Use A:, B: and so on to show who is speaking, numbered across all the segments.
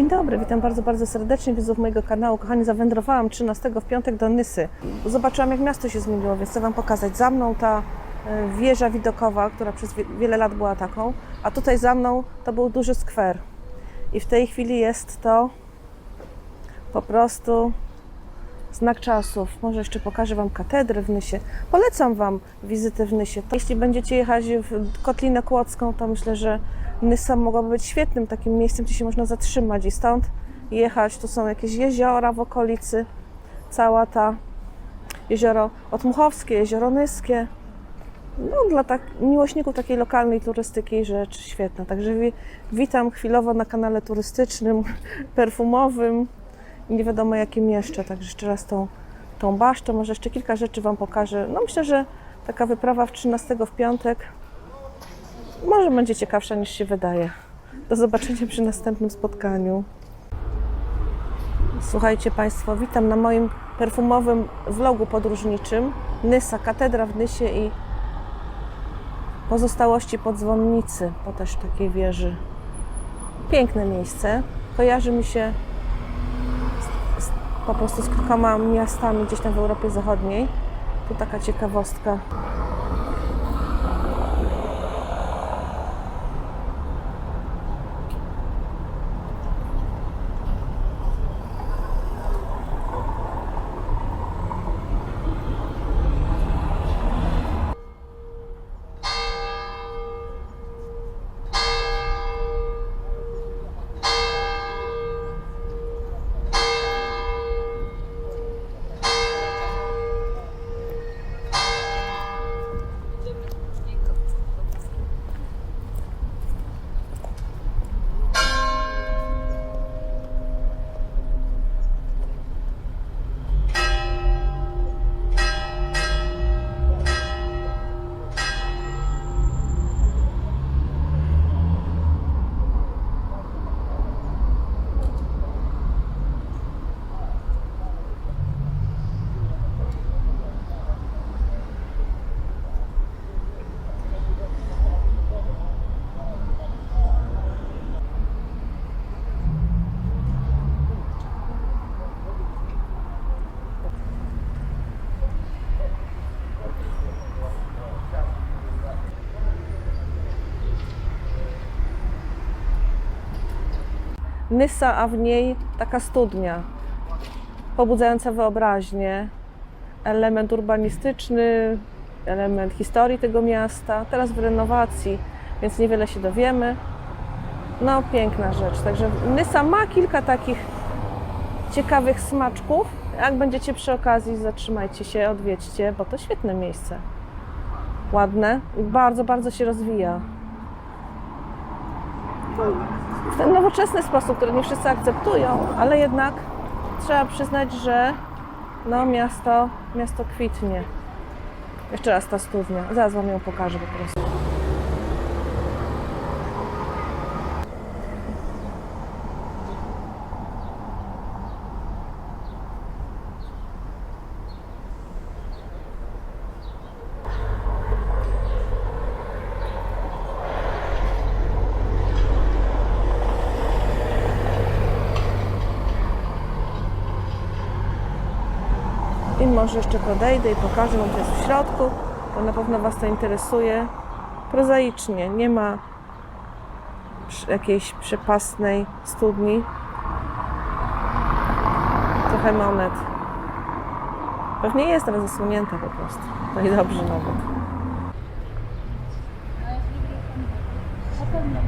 A: Dzień dobry, witam bardzo, bardzo serdecznie widzów mojego kanału. Kochani, zawędrowałam 13 w piątek do Nysy. Zobaczyłam, jak miasto się zmieniło, więc chcę Wam pokazać. Za mną ta e, wieża widokowa, która przez wie- wiele lat była taką, a tutaj za mną to był duży skwer. I w tej chwili jest to po prostu znak czasów. Może jeszcze pokażę Wam katedrę w Nysie. Polecam Wam wizytę w Nysie. Jeśli będziecie jechać w Kotlinę Kłodzką, to myślę, że Nysa mogłaby być świetnym takim miejscem, gdzie się można zatrzymać i stąd jechać. Tu są jakieś jeziora w okolicy. Cała ta jezioro Otmuchowskie, jezioro Nyskie. No, dla tak, miłośników takiej lokalnej turystyki rzecz świetna. Także wi- witam chwilowo na kanale turystycznym, perfumowym i nie wiadomo jakim jeszcze. Także jeszcze raz tą, tą basztę, może jeszcze kilka rzeczy Wam pokażę. No myślę, że taka wyprawa w 13 w piątek może będzie ciekawsza niż się wydaje. Do zobaczenia przy następnym spotkaniu. Słuchajcie Państwo, witam na moim perfumowym vlogu podróżniczym. Nysa, katedra w Nysie i pozostałości po dzwonnicy, po też takiej wieży. Piękne miejsce. Kojarzy mi się z, z, po prostu z kilkoma miastami gdzieś tam w Europie Zachodniej. Tu taka ciekawostka. Nysa, a w niej taka studnia, pobudzająca wyobraźnię, element urbanistyczny, element historii tego miasta, teraz w renowacji, więc niewiele się dowiemy. No, piękna rzecz. Także Nysa ma kilka takich ciekawych smaczków. Jak będziecie przy okazji, zatrzymajcie się, odwiedźcie, bo to świetne miejsce. Ładne i bardzo, bardzo się rozwija w ten nowoczesny sposób, który nie wszyscy akceptują, ale jednak trzeba przyznać, że no, miasto, miasto kwitnie. Jeszcze raz ta studnia. Zaraz Wam ją pokażę po prostu. Może jeszcze podejdę i pokażę wam, co jest w środku. To na pewno was to interesuje. Prozaicznie, nie ma jakiejś przepasnej studni. Trochę monet. Pewnie jest, ale zasłonięta po prostu. No i dobrze nawet. Na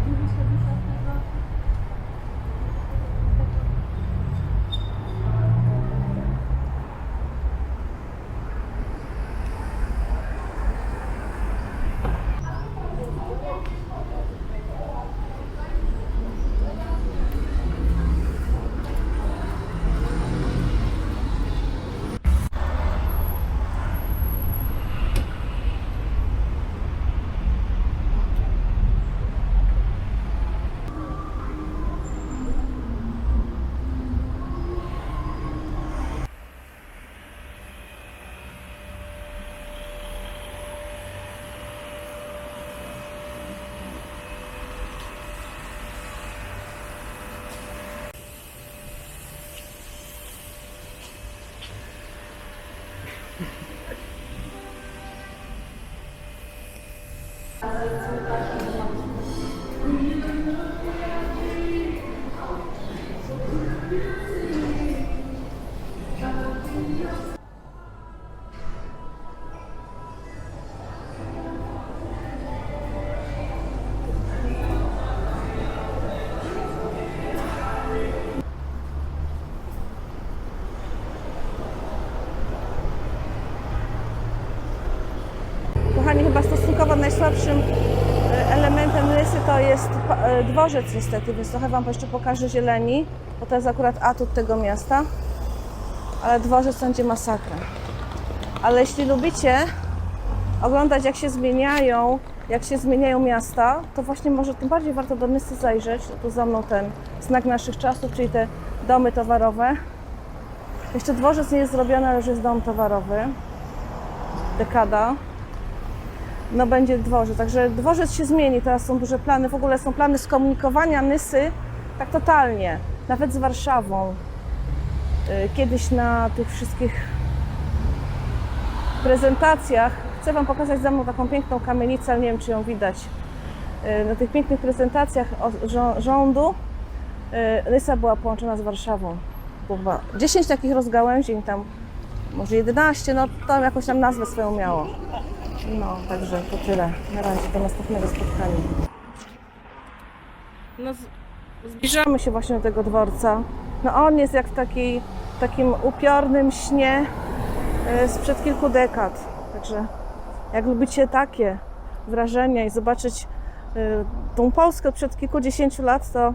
A: najsłabszym e, elementem Nysy to jest e, dworzec niestety, więc trochę Wam jeszcze pokażę zieleni, bo to jest akurat atut tego miasta. Ale dworzec będzie masakra. Ale jeśli lubicie oglądać jak się zmieniają, jak się zmieniają miasta, to właśnie może tym bardziej warto do Nysy zajrzeć. Tu za mną ten znak naszych czasów, czyli te domy towarowe. Jeszcze dworzec nie jest zrobiony, ale już jest dom towarowy. Dekada no będzie dworzec. Także dworzec się zmieni, teraz są duże plany, w ogóle są plany skomunikowania Nysy tak totalnie, nawet z Warszawą. Y, Kiedyś na tych wszystkich prezentacjach, chcę Wam pokazać za mną taką piękną kamienicę, nie wiem czy ją widać. Y, Na tych pięknych prezentacjach rządu y, Nysa była połączona z Warszawą. Było chyba 10 takich rozgałęzień tam, może 11, no to jakoś tam nazwę swoją miało. No, także to tyle. Na razie do następnego spotkania. No, zbliżamy się właśnie do tego dworca. No on jest jak w takiej, takim upiornym śnie e, sprzed kilku dekad. Także jak lubicie takie wrażenia i zobaczyć e, tą Polskę przed kilkudziesięciu lat, to,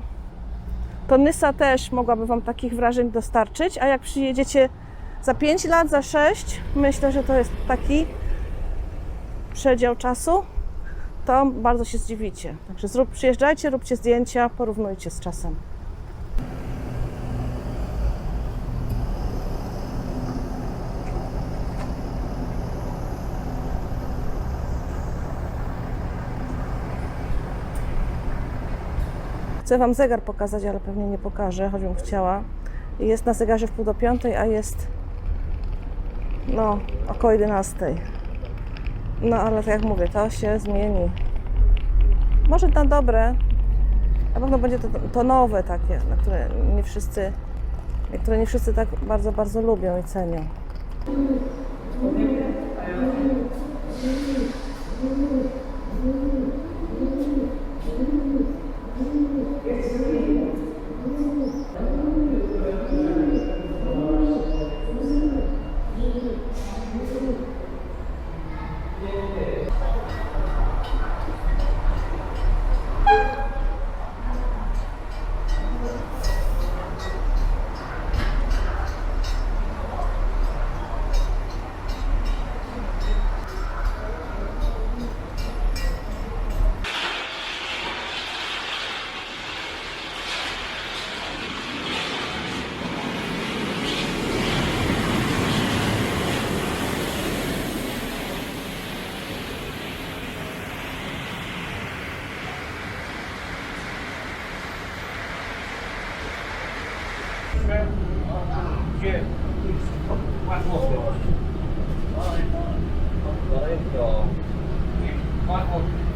A: to Nysa też mogłaby Wam takich wrażeń dostarczyć. A jak przyjedziecie za 5 lat, za 6, myślę, że to jest taki przedział czasu, to bardzo się zdziwicie. Także zrób, przyjeżdżajcie, róbcie zdjęcia, porównujcie z czasem. Chcę Wam zegar pokazać, ale pewnie nie pokażę, choćbym chciała. Jest na zegarze w pół do piątej, a jest no, około 11. No ale tak jak mówię, to się zmieni. Może na dobre. Na pewno będzie to, to nowe takie, na które nie wszyscy, które nie wszyscy tak bardzo, bardzo lubią i cenią.
B: Thank you.